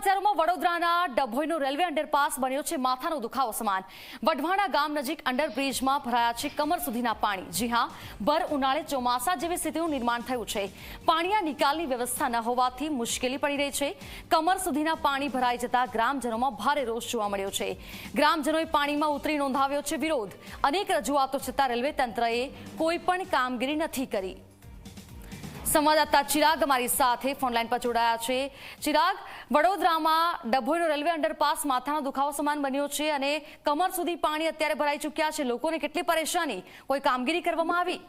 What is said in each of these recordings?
સમાચારોમાં વડોદરાના ડભોઈનો railway underpass બન્યો છે. માથાનો દુખાવો સમાન. વઢવાણા ગામ નજીક અંડરબ્રિજમાં ભરાયા છે કમર સુધીના પાણી. જી હા, ભર ઉનાળે ચોમાસા જેવી સ્થિતિનું નિર્માણ થયું છે. પાણીના નિકાલની વ્યવસ્થા ન હોવાથી મુશ્કેલી પડી રહી છે. કમર સુધીના પાણી ભરાઈ જતા ગ્રામજનોમાં ભારે રોષ જોવા મળ્યો છે. ગ્રામજનોએ પાણીમાં ઉતરી નોંધાવ્યો છે વિરોધ. અનેક રજૂઆતો છતાં રેલવે તંત્રએ કોઈ પણ કામગીરી નથી કરી. સંવાદદાતા ચિરાગ અમારી સાથે ફોનલાઈન પર જોડાયા છે. ચિરાગ, વડોદરામાં ડભોઈનો રેલવે અંડરપાસ માથાનો દુખાવો સમાન બન્યો છે અને કમર સુધી પાણી અત્યારે ભરાઈ ચૂક્યા છે. લોકોને કેટલી પરેશાની? કોઈ કામગીરી કરવામાં આવી?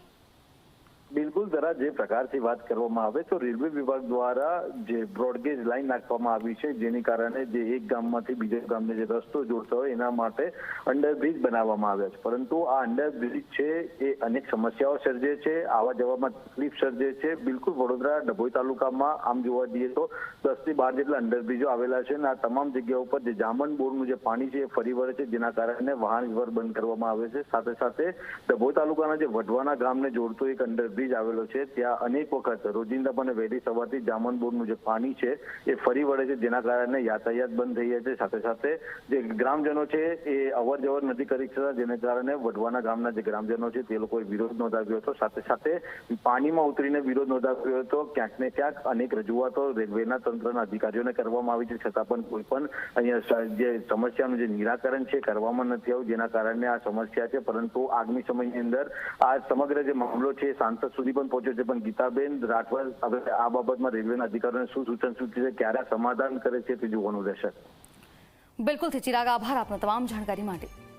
બિલકુલ જરા જે પ્રકારથી વાત કરવામાં આવે તો રેલવે વિભાગ દ્વારા જે બ્રોડગેજ લાઈન નાખવામાં આવી છે, જેની કારણે જે એક ગામમાંથી બીજા ગામને જે રસ્તો જોડતો હોય એના માટે અંડરબ્રિજ બનાવવામાં આવ્યા છે. પરંતુ આ અંડરબ્રિજ છે એ અનેક સમસ્યાઓ સર્જે છે આવા જવામાં તકલીફ સર્જે છે. બિલકુલ વડોદરા ડભોઈ તાલુકામાં આમ જોવા જઈએ તો દસથી બાર જેટલા અંડરબ્રિજો આવેલા છે અને આ તમામ જગ્યાઓ ઉપર જે જામન બોરનું જે પાણી છે એ ફરી વળે છે, જેના કારણે વાહન વ્યવહાર બંધ કરવામાં આવે છે. સાથે સાથે ડભોઈ તાલુકાના જે વઢવાના ગામને જોડતો એક અંડરબ્રિજ બ્રિજ આવેલો છે. ત્યાં અનેક વખત રોજિંદા પણ વહેલી સવારથી જામનબોરનું જે પાણી છે, એ ફરી વળે છે. જેના કારણે યાતાયાત બંધ થઈ જાય છે. સાથે સાથે જે ગ્રામજનો છે, એ અવર જવર નથી કરી શકતા. જેને કારણે વઢવાના ગામના જે ગ્રામજનો છે, તે લોકોએ વિરોધ નોંધાવ્યો હતો. સાથે સાથે પાણીમાં ઉતરીને વિરોધ નોંધાવ્યો હતો. ક્યાંક ને ક્યાંક અનેક રજૂઆતો રેલવેના તંત્રના અધિકારીઓને કરવામાં આવી છે. છતાં પણ કોઈ પણ અહીંયા જે સમસ્યાનું જે નિરાકરણ છે, કરવામાં નથી આવ્યું. જેના કારણે આ સમસ્યા છે. પરંતુ આગામી સમયની અંદર આ સમગ્ર જે મામલો છે, એ સુધી પણ પહોંચ્યો છે. પણ ગીતાબેન રાઠવા હવે આ બાબતમાં રેલવેના અધિકારીઓને શું સૂચન સૂચવે છે? ક્યારે સમાધાન કરે છે તે જોવાનું રહેશે. બિલકુલથી ચિરાગ આભાર આપનો તમામ જાણકારી માટે.